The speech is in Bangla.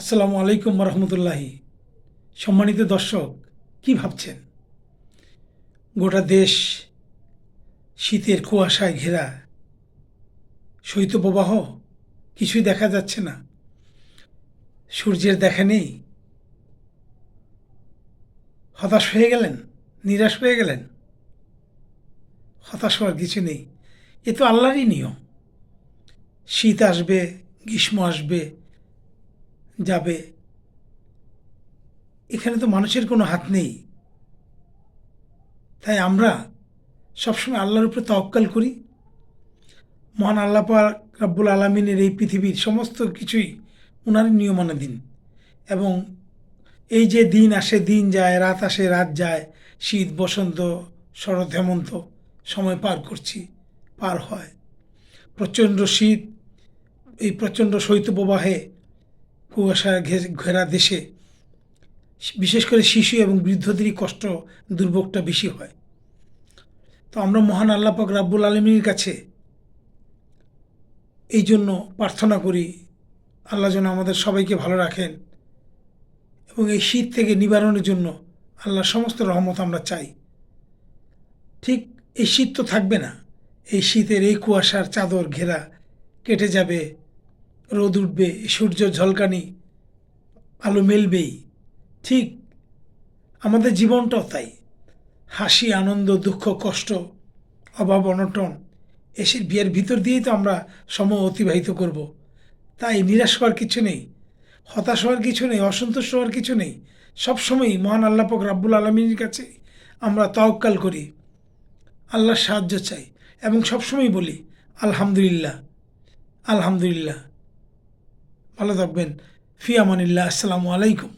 আসসালামু আলাইকুম রহমতুল্লাহি সম্মানিত দর্শক, কি ভাবছেন? গোটা দেশ শীতের কুয়াশায় ঘেরা শৈত্যপ্রবাহ? কিছুই দেখা যাচ্ছে না। সূর্যের দেখা নেই। হতাশ হয়ে গেলেন? নিরাশ হয়ে গেলেন? হতাশ হওয়ার কিছু নেই। এ তো আল্লাহরই নিয়ম। শীত আসবে, গ্রীষ্ম আসবে যাবে। এখানে তো মানুষের কোনো হাত নেই। তাই আমরা সবসময় আল্লাহর উপরে তওক্কাল করি। মহান আল্লাহ রাব্বুল আলমিনের এই পৃথিবীর সমস্ত কিছুই ওনার নিয়মানাধীন এবং এই যে দিন আসে, দিন যায়, রাত আসে, রাত যায়, শীত, বসন্ত, শরৎ, হেমন্ত সময় পার করছি, পার হয়। প্রচণ্ড শীত, এই প্রচণ্ড শৈত্যপ্রবাহে কুয়াশা ঘেরা দেশে, বিশেষ করে শিশু এবং বৃদ্ধদেরই কষ্ট দুর্ভোগটা বেশি হয়। তো আমরা মহান আল্লাহ পাক রাব্বুল আলমীর কাছে এই জন্য প্রার্থনা করি, আল্লাহ যেন আমাদের সবাইকে ভালো রাখেন এবং এই শীত থেকে নিবারণের জন্য আল্লাহর সমস্ত রহমত আমরা চাই। ঠিক এই শীত তো থাকবে না, এই শীতের এই কুয়াশার চাদর ঘেরা কেটে যাবে রোদ উঠবে, সূর্য ঝলকানি, আলো মেলবেই। ঠিক আমাদের জীবনটাও তাই। হাসি, আনন্দ, দুঃখ, কষ্ট, অভাব, অনটন, এসে বিয়ের ভিতর দিয়েই তো আমরা সময় অতিবাহিত করব। তাই নিরাশ হওয়ার কিছু নেই, হতাশ হওয়ার কিছু নেই, অসন্তুষ্ট হওয়ার কিছু নেই। সবসময়ই মহান আল্লাপক রাব্বুল আলমীর কাছে আমরা তাওক্কাল করি। আল্লাহর সাহায্য চাই এবং সবসময় বলি, আলহামদুলিল্লাহ আলহামদুলিল্লাহ। ভালো থাকবেন। ফি আমানিল্লাহ আসসালামু আলাইকুম।